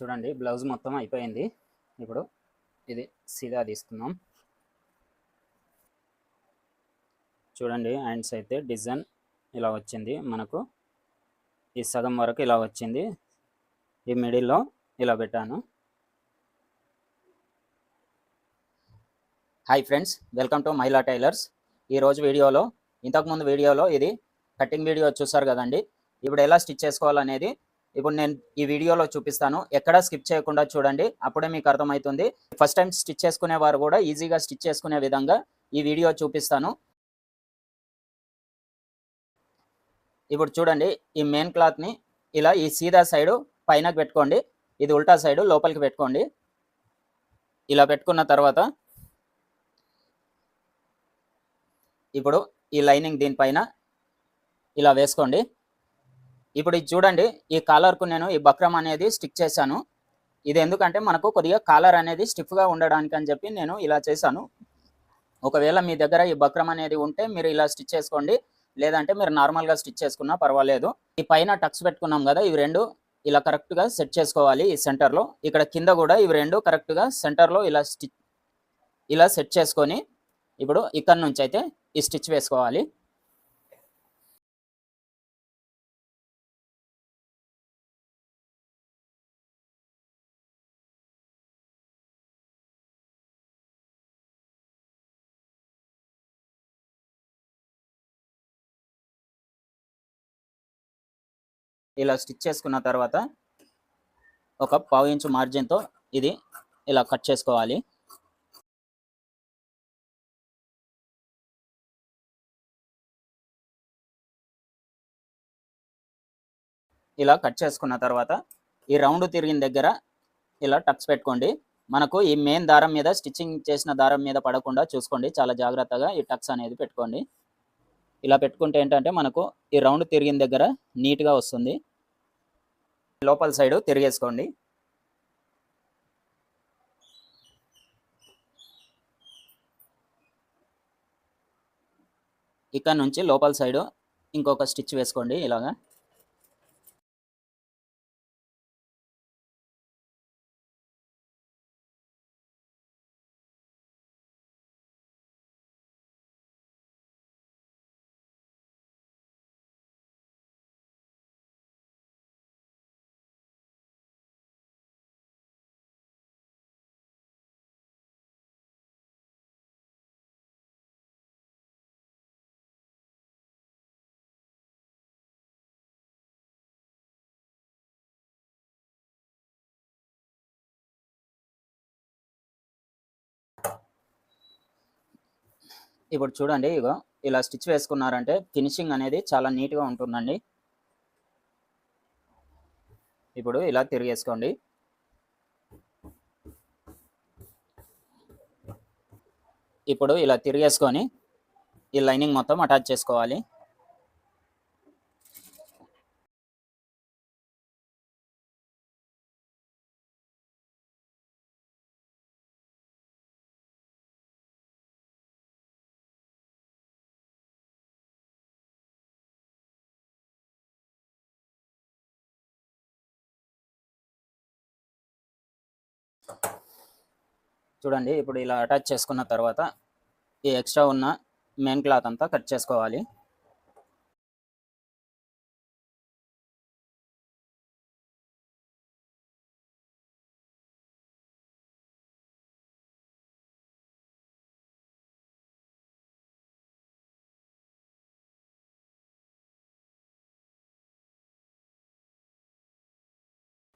చూడండి బ్లౌజ్ మొత్తం అయిపోయింది. ఇప్పుడు ఇది సీదా తీసుకుందాం. చూడండి హ్యాండ్స్ అయితే డిజైన్ ఇలా వచ్చింది. మనకు ఈ సగం వరకు ఇలా వచ్చింది. ఈ మిడిల్లో ఇలా పెట్టాను. Hi friends welcome to Mahila tailors ఈరోజు వీడియోలో ఇంతకుముందు వీడియోలో ఇది కటింగ్ వీడియో చూసారు కదండి. ఇప్పుడు ఎలా స్టిచ్ చేసుకోవాలనేది ఇప్పుడు నేను ఈ వీడియోలో చూపిస్తాను. ఎక్కడ స్కిప్ చేయకుండా చూడండి. అప్పుడే మీకు అర్థమవుతుంది. ఫస్ట్ టైం స్టిచ్ చేసుకునే వారు కూడా ఈజీగా స్టిచ్ చేసుకునే విధంగా ఈ వీడియో చూపిస్తాను. ఇప్పుడు చూడండి ఈ మెయిన్ క్లాత్ని ఇలా ఈ సీదా సైడు పైనకు పెట్టుకోండి. ఇది ఉల్టా సైడు లోపలికి పెట్టుకోండి. ఇలా పెట్టుకున్న తర్వాత ఇప్పుడు ఈ లైనింగ్ దీనిపైన ఇలా వేసుకోండి. ఇప్పుడు ఇది చూడండి ఈ కాలర్కు నేను ఈ బక్రం అనేది స్టిక్ చేశాను. ఇది ఎందుకంటే మనకు కొద్దిగా కాలర్ అనేది స్టిఫ్గా ఉండడానికి అని చెప్పి నేను ఇలా చేశాను. ఒకవేళ మీ దగ్గర ఈ బక్రం అనేది ఉంటే మీరు ఇలా స్టిచ్ చేసుకోండి. లేదంటే మీరు నార్మల్గా స్టిచ్ చేసుకున్నా పర్వాలేదు. ఈ పైన టక్స్ పెట్టుకున్నాం కదా ఇవి రెండు ఇలా కరెక్ట్గా సెట్ చేసుకోవాలి ఈ సెంటర్లో ఇక్కడ కింద కూడా ఇవి రెండు కరెక్ట్గా సెంటర్లో ఇలా స్టిచ్ ఇలా సెట్ చేసుకొని ఇప్పుడు ఇక్కడ నుంచి అయితే ఈ స్టిచ్ వేసుకోవాలి. ఇలా స్టిచ్ చేసుకున్న తర్వాత ఒక పావు ఇంచు మార్జిన్తో ఇది ఇలా కట్ చేసుకోవాలి. ఇలా కట్ చేసుకున్న తర్వాత ఈ రౌండ్ తిరిగిన దగ్గర ఇలా టక్స్ పెట్టుకోండి. మనకు ఈ మెయిన్ దారం మీద స్టిచ్చింగ్ చేసిన దారం మీద పడకుండా చూసుకోండి. చాలా జాగ్రత్తగా ఈ టక్స్ అనేది పెట్టుకోండి. ఇలా పెట్టుకుంటే ఏంటంటే మనకు ఈ రౌండ్ తిరిగిన దగ్గర నీట్గా వస్తుంది. లోపల సైడ్ తిరిగేసుకోండి. ఇక్కడ నుంచి లోపల సైడ్ ఇంకొక స్టిచ్ వేసుకోండి ఇలాగా. ఇప్పుడు చూడండి ఇగో ఇలా స్టిచ్ వేసుకున్నారంటే ఫినిషింగ్ అనేది చాలా నీట్గా ఉంటుందండి. ఇప్పుడు ఇలా తిరిగేసుకోండి. ఇప్పుడు ఇలా తిరిగేసుకొని ఈ లైనింగ్ మొత్తం అటాచ్ చేసుకోవాలి. చూడండి ఇప్పుడు ఇలా అటాచ్ చేసుకున్న తర్వాత ఈ ఎక్స్ట్రా ఉన్న మెయిన్ క్లాత్ అంతా కట్ చేసుకోవాలి.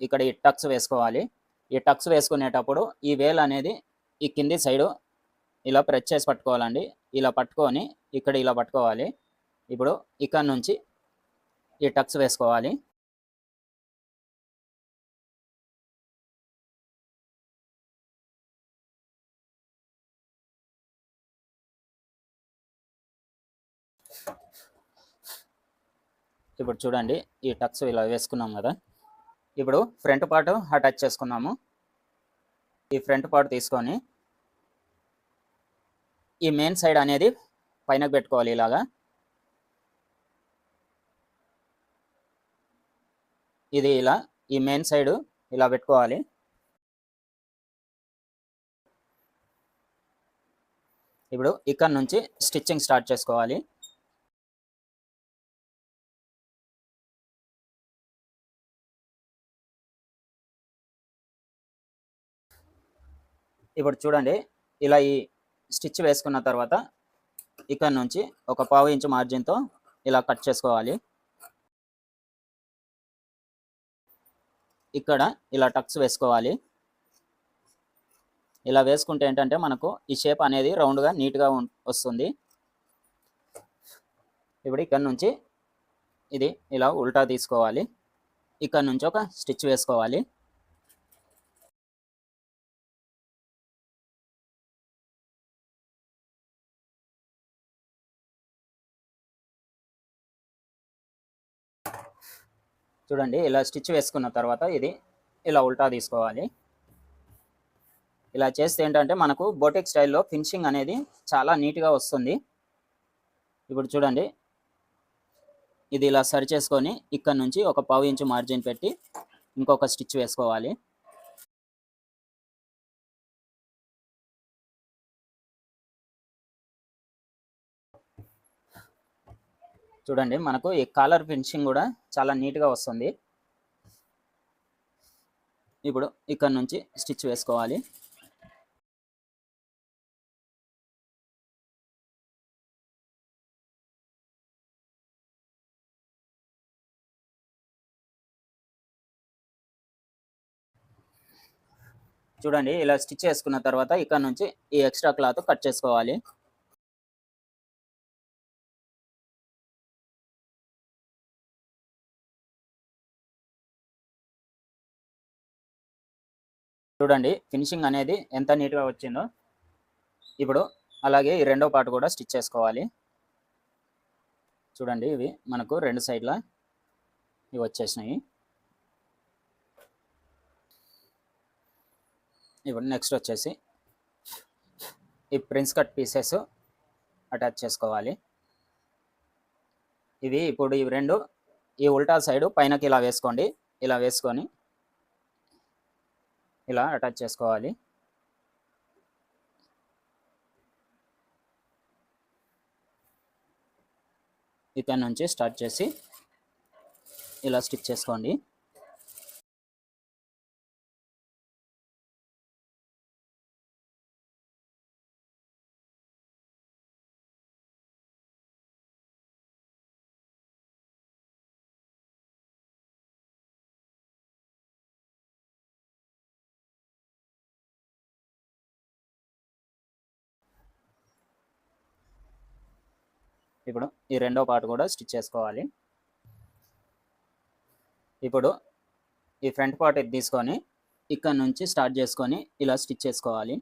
ఇక్కడ ఈ టక్స్ వేసుకోవాలి. ఈ టక్స్ వేసుకునేటప్పుడు ఈ వేల్ అనేది ఈ కింది సైడు ఇలా ప్రెస్ చేసి పట్టుకోవాలండి. ఇలా పట్టుకొని ఇక్కడ ఇలా పట్టుకోవాలి. ఇప్పుడు ఇక్కడ నుంచి ఈ టక్స్ వేసుకోవాలి. ఇప్పుడు చూడండి ఈ టక్స్ ఇలా వేసుకున్నాం కదా. ఇప్పుడు ఫ్రంట్ పార్ట్ అటాచ్ చేసుకున్నాము. ఈ ఫ్రంట్ పార్ట్ తీసుకొని ఈ మెయిన్ సైడ్ అనేది పైన పెట్టుకోవాలి ఇలాగా. ఇది ఇలా ఈ మెయిన్ సైడ్ ఇలా పెట్టుకోవాలి. ఇప్పుడు ఇక్కడ నుంచి స్టిచ్చింగ్ స్టార్ట్ చేసుకోవాలి. ఇప్పుడు చూడండి ఇలా ఈ స్టిచ్ వేసుకున్న తర్వాత ఇక్కడ నుంచి ఒక పావు ఇంచు మార్జిన్తో ఇలా కట్ చేసుకోవాలి. ఇక్కడ ఇలా టక్స్ వేసుకోవాలి. ఇలా వేసుకుంటే ఏంటంటే మనకు ఈ షేప్ అనేది రౌండ్గా నీట్గా వస్తుంది. ఇప్పుడు ఇక్కడ నుంచి ఇది ఇలా ఉల్టా తీసుకోవాలి. ఇక్కడ నుంచి ఒక స్టిచ్ వేసుకోవాలి. చూడండి ఇలా స్టిచ్ వేసుకున్న తర్వాత ఇది ఇలా ఉల్టా తీసుకోవాలి. ఇలా చేస్తే ఏంటంటే మనకు బోటిక్ స్టైల్లో ఫినిషింగ్ అనేది చాలా నీట్గా వస్తుంది. ఇప్పుడు చూడండి ఇది ఇలా సరి చేసుకొని ఇక్కడ నుంచి ఒక పావు ఇంచు మార్జిన్ పెట్టి ఇంకొక స్టిచ్ వేసుకోవాలి. చూడండి మనకు ఈ కాలర్ ఫినిషింగ్ కూడా చాలా నీట్గా వస్తుంది. ఇప్పుడు ఇక్కడ నుంచి స్టిచ్ వేసుకోవాలి. చూడండి ఇలా స్టిచ్ చేసుకున్న తర్వాత ఇక్కడ నుంచి ఈ ఎక్స్ట్రా క్లాత్ కట్ చేసుకోవాలి. చూడండి ఫినిషింగ్ అనేది ఎంత నీట్గా వచ్చిందో. ఇప్పుడు అలాగే ఈ రెండో పార్ట్ కూడా స్టిచ్ చేసుకోవాలి. చూడండి ఇవి మనకు రెండు సైడ్ల ఇవి వచ్చేసినాయి. ఇప్పుడు నెక్స్ట్ వచ్చేసి ఈ ప్రిన్స్ కట్ పీసెస్ అటాచ్ చేసుకోవాలి. ఇవి ఇప్పుడు ఇవి రెండు ఈ ఉల్టా సైడ్ పైనకి ఇలా వేసుకోండి. ఇలా వేసుకొని ఇలా అటాచ్ చేసుకోవాలి. ఇక్కడ నుంచి స్టార్ట్ చేసి ఇలా స్టిచ్ చేసుకోండి. ఇప్పుడు ఈ రెండో పార్ట్ కూడా స్టిచ్ చేసుకోవాలి. ఇప్పుడు ఈ ఫ్రంట్ పార్ట్ తీసుకొని ఇక్కడ నుంచి స్టార్ట్ చేసుకొని ఇలా స్టిచ్ చేసుకోవాలి.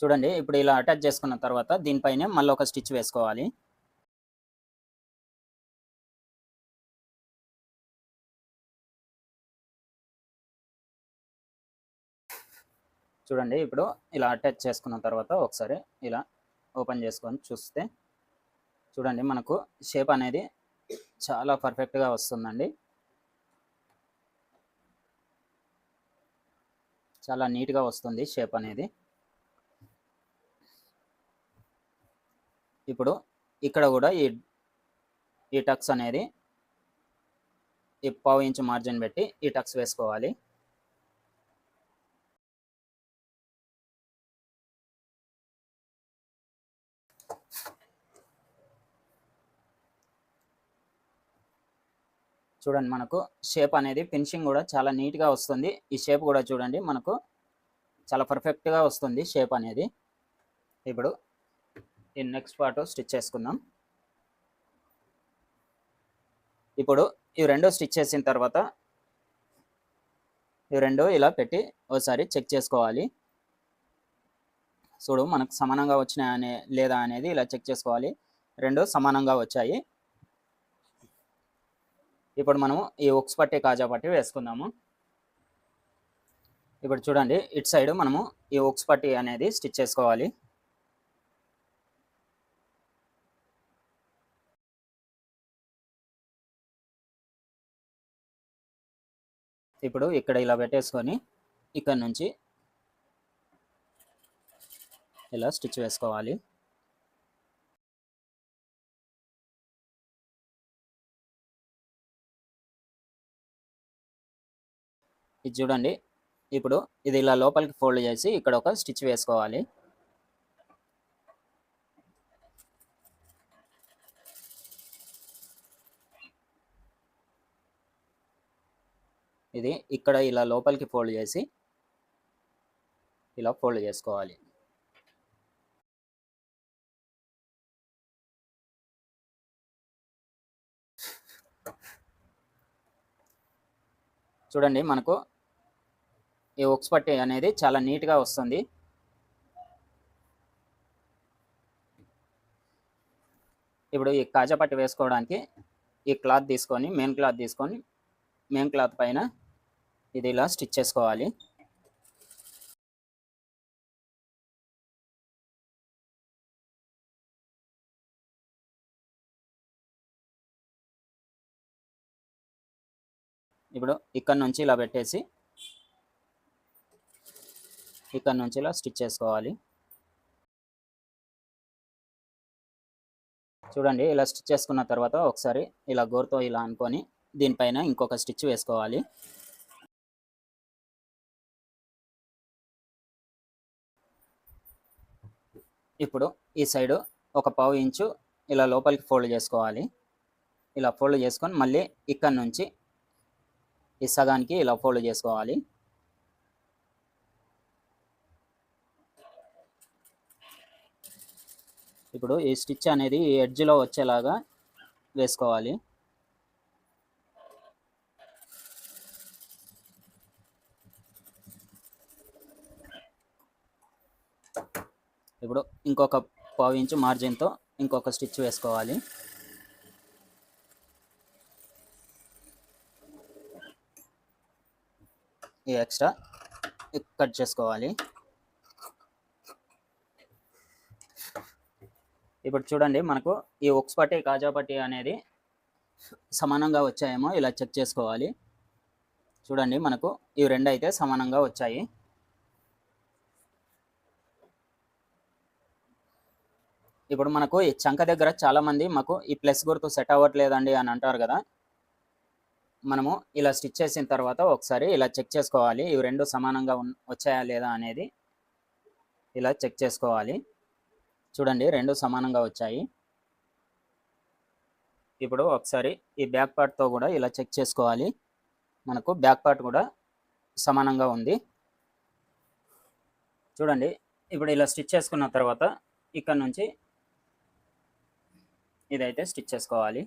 చూడండి ఇప్పుడు ఇలా అటాచ్ చేసుకున్న తర్వాత దీనిపైన మళ్ళీ ఒక స్టిచ్ వేసుకోవాలి. చూడండి ఇప్పుడు ఇలా అటాచ్ చేసుకున్న తర్వాత ఒకసారి ఇలా ఓపెన్ చేసుకొని చూస్తే చూడండి మనకు షేప్ అనేది చాలా పర్ఫెక్ట్గా వస్తుందండి. చాలా నీట్గా వస్తుంది షేప్ అనేది. ఇప్పుడు ఇక్కడ కూడా ఈ ఈ టక్స్ అనేది ఈ పావు ఇంచు మార్జిన్ పెట్టి ఈ టక్స్ వేసుకోవాలి. చూడండి మనకు షేప్ అనేది ఫినిషింగ్ కూడా చాలా నీట్గా వస్తుంది. ఈ షేప్ కూడా చూడండి మనకు చాలా పర్ఫెక్ట్గా వస్తుంది షేప్ అనేది. ఇప్పుడు ఈ నెక్స్ట్ పార్ట్ స్టిచ్ చేసుకుందాం. ఇప్పుడు ఈ రెండు స్టిచ్ చేసిన తర్వాత ఈ రెండు ఇలా పెట్టి ఒకసారి చెక్ చేసుకోవాలి. చూడు మనకు సమానంగా వచ్చినాయా అనే లేదా అనేది ఇలా చెక్ చేసుకోవాలి. రెండు సమానంగా వచ్చాయి. ఇప్పుడు మనము ఈ ఒక్స్ పట్టి కాజా పట్టి వేసుకుందాము. ఇప్పుడు చూడండి ఇటు సైడ్ మనము ఈ ఒక్స్ పట్టి అనేది స్టిచ్ చేసుకోవాలి. ఇప్పుడు ఇక్కడ ఇలా పెట్టేసుకొని ఇక్కడ నుంచి ఇలా స్టిచ్ వేసుకోవాలి. ఇది చూడండి. ఇప్పుడు ఇది ఇలా లోపలికి ఫోల్డ్ చేసి ఇక్కడ ఒక స్టిచ్ వేసుకోవాలి. ఇది ఇక్కడ ఇలా లోపలికి ఫోల్డ్ చేసి ఇలా ఫోల్డ్ చేసుకోవాలి. చూడండి మనకు ఈ ఒక్స్ పట్టి అనేది చాలా నీట్గా వస్తుంది. ఇప్పుడు ఈ కాజా పట్టి వేసుకోవడానికి ఈ క్లాత్ తీసుకొని మెయిన్ క్లాత్ తీసుకొని మెయిన్ క్లాత్ పైన ఇది ఇలా స్టిచ్ చేసుకోవాలి. ఇప్పుడు ఇక్కడ నుంచి ఇలా పెట్టేసి ఇక్కడ నుంచి ఇలా స్టిచ్ చేసుకోవాలి. చూడండి ఇలా స్టిచ్ చేసుకున్న తర్వాత ఒకసారి ఇలా గోరుతో ఇలా అనుకొని దీనిపైన ఇంకొక స్టిచ్ వేసుకోవాలి. ఇప్పుడు ఈ సైడు ఒక పావు ఇంచు ఇలా లోపలికి ఫోల్డ్ చేసుకోవాలి. ఇలా ఫోల్డ్ చేసుకొని మళ్ళీ ఇక్కడ నుంచి ఈ సగానికి ఇలా ఫోల్డ్ చేసుకోవాలి. ఇప్పుడు ఈ స్టిచ్ అనేది ఈ ఎడ్జ్లో వచ్చేలాగా వేసుకోవాలి. ఇప్పుడు ఇంకొక పావు ఇంచు మార్జిన్తో ఇంకొక స్టిచ్ వేసుకోవాలి. ఈ ఎక్స్ట్రా కట్ చేసుకోవాలి. ఇప్పుడు చూడండి మనకు ఈ ఉక్స్ పట్టి కాజా పట్టి అనేది సమానంగా వచ్చాయేమో ఇలా చెక్ చేసుకోవాలి. చూడండి మనకు ఇవి రెండు అయితే సమానంగా వచ్చాయి. ఇప్పుడు మనకు ఈ చంక దగ్గర చాలామంది మాకు ఈ ప్లస్ గుర్తు సెట్ అవ్వట్లేదండి అని అంటారు కదా. మనము ఇలా స్టిచ్ చేసిన తర్వాత ఒకసారి ఇలా చెక్ చేసుకోవాలి. ఇవి రెండు సమానంగా వచ్చాయా లేదా అనేది ఇలా చెక్ చేసుకోవాలి. చూడండి రెండు సమానంగా వచ్చాయి. ఇప్పుడు ఒకసారి ఈ బ్యాక్ పార్ట్తో కూడా ఇలా చెక్ చేసుకోవాలి. మనకు బ్యాక్ పార్ట్ కూడా సమానంగా ఉంది. చూడండి ఇప్పుడు ఇలా స్టిచ్ చేసుకున్న తర్వాత ఇక్కడ నుంచి ఇదైతే స్టిచ్ చేసుకోవాలి.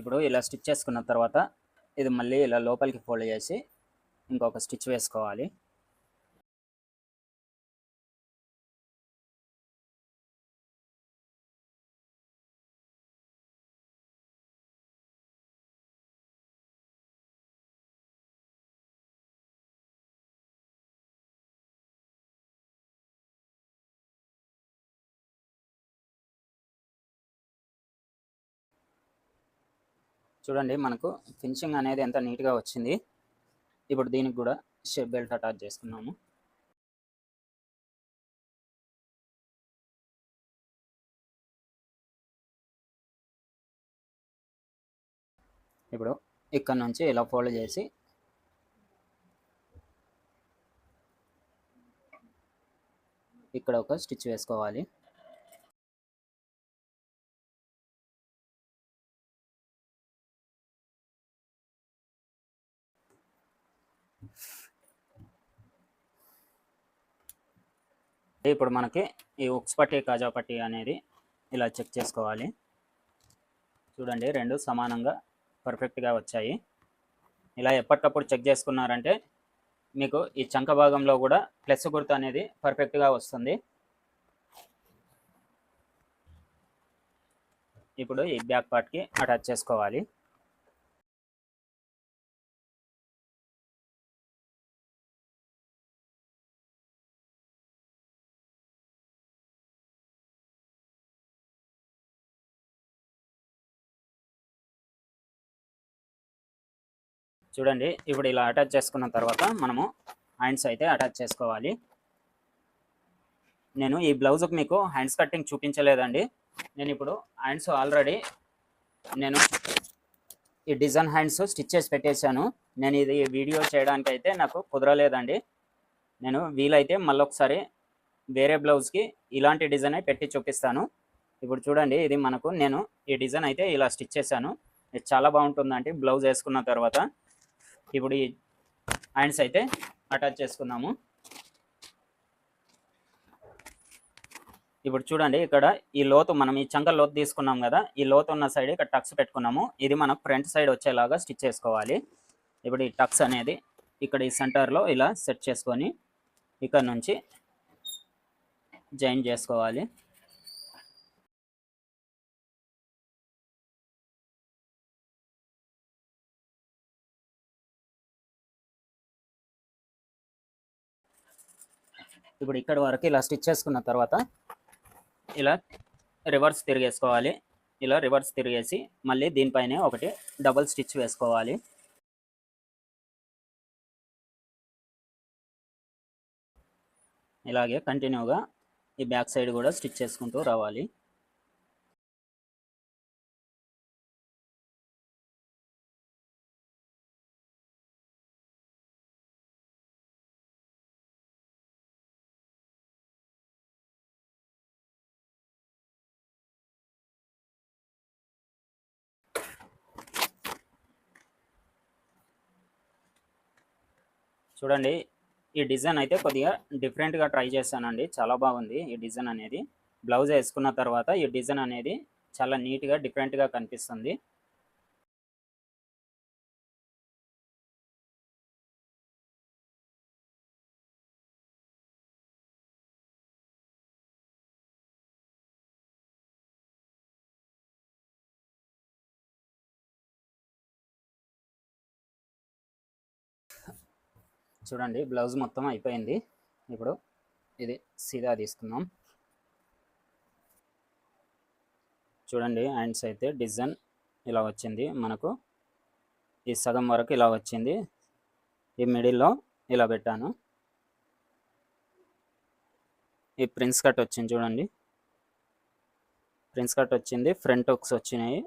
ఇప్పుడు ఇలా స్టిచ్ చేసుకున్న తర్వాత ఇది మళ్ళీ ఇలా లోపలికి ఫోల్డ్ చేసి ఇంకొక స్టిచ్ వేసుకోవాలి. చూడండి మనకు ఫినిషింగ్ అనేది ఎంత నీట్గా వచ్చింది. ఇప్పుడు దీనికి కూడా షేప్ బెల్ట్ అటాచ్ చేసుకున్నాము. ఇప్పుడు ఇక్కడ నుంచి ఇలా ఫోల్డ్ చేసి ఇక్కడ ఒక స్టిచ్ వేసుకోవాలి. ఇప్పుడు మనకి ఈ ఉక్స్ పట్టి కాజా పట్టి అనేది ఇలా చెక్ చేసుకోవాలి. చూడండి రెండు సమానంగా పర్ఫెక్ట్గా వచ్చాయి. ఇలా ఎప్పటికప్పుడు చెక్ చేసుకున్నారంటే మీకు ఈ చంక భాగంలో కూడా ప్లస్ గుర్తు అనేది పర్ఫెక్ట్గా వస్తుంది. ఇప్పుడు ఈ బ్యాక్ పార్ట్కి అటాచ్ చేసుకోవాలి. చూడండి ఇప్పుడు ఇలా అటాచ్ చేసుకున్న తర్వాత మనము హ్యాండ్స్ అయితే అటాచ్ చేసుకోవాలి. నేను ఈ బ్లౌజ్కి మీకు హ్యాండ్స్ కటింగ్ చూపించలేదండి. నేను ఇప్పుడు హ్యాండ్స్ ఆల్రెడీ నేను ఈ డిజైన్ హ్యాండ్స్ స్టిచ్ చేసి పెట్టేశాను. నేను ఇది వీడియో చేయడానికి అయితే నాకు కుదరలేదండి. నేను వీలైతే మళ్ళొకసారి వేరే బ్లౌజ్కి ఇలాంటి డిజైన్ పెట్టి చూపిస్తాను. ఇప్పుడు చూడండి ఇది మనకు నేను ఈ డిజైన్ అయితే ఇలా స్టిచ్ చేశాను. ఇది చాలా బాగుంటుందండి బ్లౌజ్ వేసుకున్న తర్వాత. ఇప్పుడు ఈ హ్యాండ్స్ అయితే అటాచ్ చేసుకుందాము ఇప్పుడు చూడండి ఇక్కడ ఈ లోతు మనం ఈ చంక లోతు తీసుకున్నాం కదా ఈ లోతు ఉన్న సైడ్ ఇక్కడ టక్స్ పెట్టుకున్నాము. ఇది మనకు ఫ్రంట్ సైడ్ వచ్చేలాగా స్టిచ్ చేసుకోవాలి. ఇప్పుడు ఈ టక్స్ అనేది ఇక్కడ ఈ సెంటర్లో ఇలా సెట్ చేసుకొని ఇక్కడ నుంచి జాయిన్ చేసుకోవాలి. ఇప్పుడు ఇక్కడ వరకు ఇలా స్టిచ్ చేసుకున్న తర్వాత ఇలా రివర్స్ తిరిగేసుకోవాలి. ఇలా రివర్స్ తిరిగేసి మళ్ళీ దీనిపైనే ఒకటి డబల్ స్టిచ్ వేసుకోవాలి. ఇలాగే కంటిన్యూగా ఈ బ్యాక్ సైడ్ కూడా స్టిచ్ చేసుకుంటూ రావాలి. చూడండి ఈ డిజైన్ అయితే కొద్దిగా డిఫరెంట్గా ట్రై చేశానండి. చాలా బాగుంది ఈ డిజైన్ అనేది. బ్లౌజ్ వేసుకున్న తర్వాత ఈ డిజైన్ అనేది చాలా నీట్గా డిఫరెంట్గా కనిపిస్తుంది. చూడండి బ్లౌజ్ మొత్తం అయిపోయింది. ఇప్పుడు ఇది సీదా తీసుకుందాం. చూడండి హ్యాండ్స్ అయితే డిజైన్ ఇలా వచ్చింది మనకు. ఈ సగం వరకు ఇలా వచ్చింది. ఈ మిడిల్లో ఇలా పెట్టాను. ఈ ప్రిన్స్ కట్ వచ్చింది చూడండి. ప్రిన్స్ కట్ వచ్చింది ఫ్రంట్ హుక్స్ వచ్చినాయి.